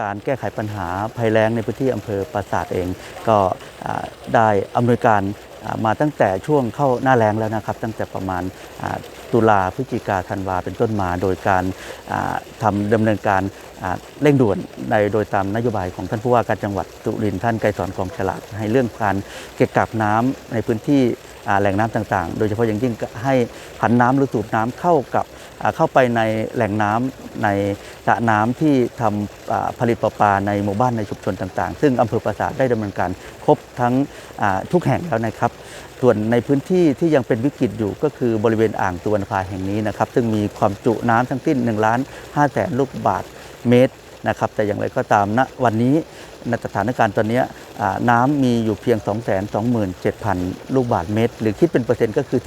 การแก้ไขปัญหาภัยแล้งในพื้นที่อำเภอปราสาทเอง ก็ได้อำนวยการมาตั้งแต่ช่วงเข้าหน้าแล้งแล้วนะครับ ตั้งแต่ประมาณตุลาพฤศจิกาธันวาเป็นต้นมา โดยการอ่าทำดำเนินการเร่งด่วนในโดยตามนโยบายของท่านผู้ว่าการจังหวัดสุรินทร์ท่านไกรสอนกองฉลาด ให้เรื่องการเก็บกักน้ำในพื้นที่ แหล่งน้ำต่างๆ โดยเฉพาะอย่างยิ่งให้ผันน้ำหรือสูบน้ำเข้ากับเข้าไปในแหล่งน้ำในสระน้ำที่ทำอ่าผลิตประปาในหมู่บ้านในชุมชนต่าง ๆ ซึ่งอำเภอปราสาทได้ดำเนินการครบทั้งทุกแห่งแล้วนะครับ ส่วนในพื้นที่ที่ยังเป็นวิกฤตอยู่ก็คือบริเวณอ่างตัวนภาแห่งนี้นะครับ ซึ่งมีความจุน้ำทั้งสิ้น1ล้าน5แสนลูกบาทเมตร นะครับแต่อย่างไรก็ตามณวันนี้ในสถานการณ์ตอนนี้น้ำมีอยู่เพียง 2 2 7 0 0 0 ลูกบาทเมตร หรือคิดเป็นเปอร์เซ็นต์ก็คือ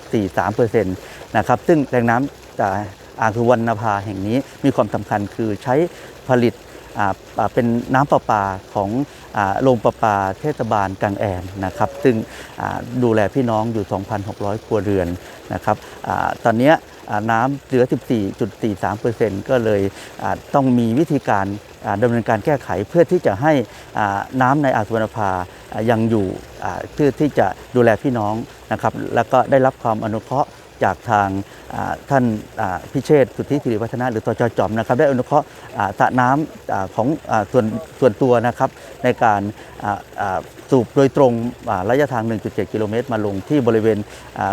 14.43เปอร์เซ็นต์นะครับซึ่งแหล่งน้ำจากอ่างคือวันนภาแห่งนี้มีความสำคัญคือใช้ผลิตเป็นน้ำประปาของโรงประปาเทศบาลกางแอนนะครับ ซึ่งดูแลพี่น้องอยู่ 2,600 ครัวเรือนนะครับอตอนนี้ น้ำเหลือ 14.43%ก็เลยต้องมีวิธีการอ่าดำเนินการแก้ไขเพื่อที่จะให้น้ำในอ่าสุวรรณภายังอยู่เพื่อที่จะดูแลพี่น้องนะครับแล้วก็ได้รับความอนุเคราะห์ จากทางท่านพิเชษฐ์สุทธิสิริวัฒนะหรือตจจอมนะครับ ได้อนุเคราะห์สระน้ำอ่าของส่วนส่วนตัวนะครับ ในการสูบโดยตรงระยะทาง 1.7 กิโลเมตร มาลงที่บริเวณ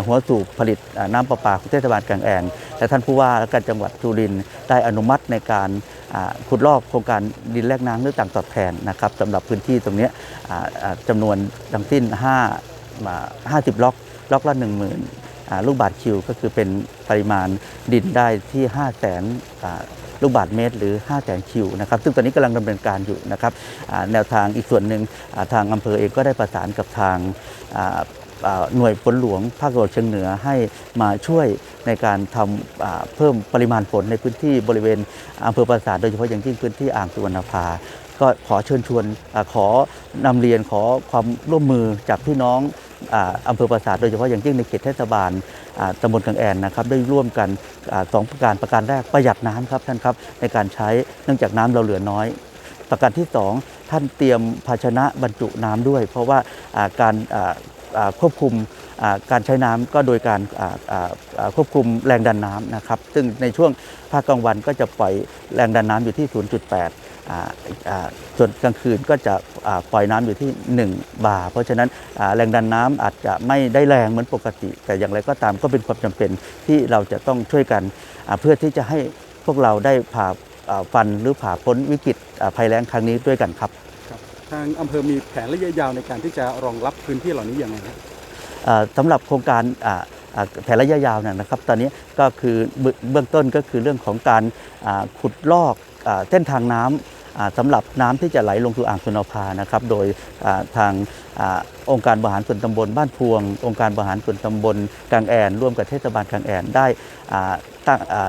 หัวสูบผลิตน้ำประปาของเทศบาลกางแอนและท่านผู้ว่าและการจังหวัดสุรินทร์ได้อนุมัติในการขุดลอกโครงการดินแลกน้ำหรือต่างตอบแทนนะครับสำหรับพื้นที่ตรงนี้ยอ่าอ่าจำนวนทั้งสิ้น 5 50 ล็อก ล็อกละ 10,000 ลูกบาทคิวก็คือเป็นปริมาณดินได้ที่5 0 0แสนลูกบาทเมตรหรือ 5 0 0แสนคิวนะครับ ซึ่งตอนนี้กำลังดำเนินการอยู่นะครับแนวทางอีกส่วนหนึ่งทางอำเภอเองก็ได้ประสานกับทางหน่วยฝนหลวงภาคตะวันออกเฉียงเหนือให้มาช่วยในการทำเพิ่มปริมาณฝนในพื้นที่บริเวณอำเภอปราสาทโดยเฉพาะอย่างยิ่งพื้นที่อ่างสุวรรณภาก็ขอเชิญชวนอขอนำเรียนขอความร่วมมือจากพี่น้อง อำเภอปราสาทโดยเฉพาะอย่างยิ่งในเขตเทศบาลตำบลกางแอนนะครับได้ร่วมกันอสองประการประการแรกประหยัดน้ำครับท่านครับในการใช้เนื่องจากน้ำเราเหลือน้อย ประการที่สองท่านเตรียมภาชนะบรรจุน้ำด้วย เพราะว่าการควบคุมการใช้น้ำก็โดยการควบคุมแรงดันน้ำนะครับ ซึ่งในช่วงภาคกลางวันก็จะปล่อยแรงดันน้ำอยู่ที่ 0.8ส่วนกลางคืนก็จะ ปล่อยน้ำอยู่ที่ 1 บาร์เพราะฉะนั้นอ่าแรงดันน้ำอาจจะไม่ได้แรงเหมือนปกติ แต่อย่างไรก็ตามก็เป็นความจำเป็นที่เราจะต้องช่วยกันอ่าเพื่อที่จะให้พวกเราได้ผ่าอ่าฟันหรือผ่าพ้นวิกฤตอ่าภัยแล้งครั้งนี้ด้วยกันครับครับทางอำเภอมีแผนระยะยาวในการที่จะรองรับพื้นที่เหล่านี้อย่างไรครับเอ่อสำหรับโครงการอ่าอ่าแผนระยะยาวเนี่ยนะครับ ตอนนี้ก็คือเบื้องเบื้องต้นก็คือเรื่องของการอ่าขุดลอกอาเส้นทางน้ำอ่า สำหรับน้ำที่จะไหลลงสู่อ่างสุนภานะครับ โดยทางองค์การบริหารส่วนตำบลบ้านพวง องค์การบริหารส่วนตำบลกางแอนร่วมกับเทศบาลกางแอนได้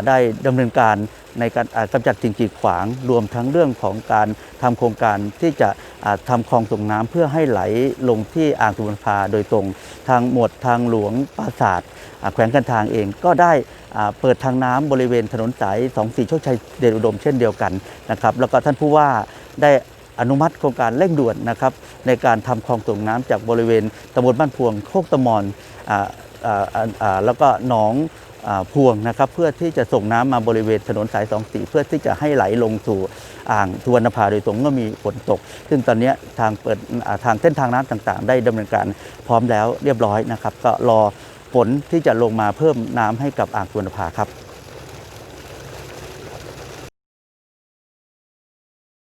ได้ดำเนินการในการกำจัดสิ่งกีดขวาง รวมทั้งเรื่องของการทำโครงการที่จะอ่าทำคลองส่งน้ำเพื่อให้ไหลลงที่อ่างสุวรรณภาโดยตรง ทางหมวดทางหลวงปราสาทอ่าแขวงกันทางเองก็ได้เปิดทางน้ำบริเวณถนนสาย24โชคชัยเดชอุดมเช่นเดียวกันนะครับแล้วก็ท่านผู้ว่าได้อนุมัติโครงการเร่งด่วนนะครับในการทำคลองส่งน้ำจากบริเวณตำบลบ้านพวงโคกตะมอนออออแล้วก็หนอง พวงนะครับเพื่อที่จะส่งน้ำมาบริเวณถนนสายสองสีเพื่อที่จะให้ไหลลงสู่อ่างทวนภาโดยตรงเมื่อมีฝนตก ซึ่งตอนนี้ทางเปิดทางเส้นทางน้ำต่างๆ ได้ดำเนินการพร้อมแล้วเรียบร้อยนะครับ ก็รอฝนที่จะลงมาเพิ่มน้ำให้กับอ่างทวนภาครับ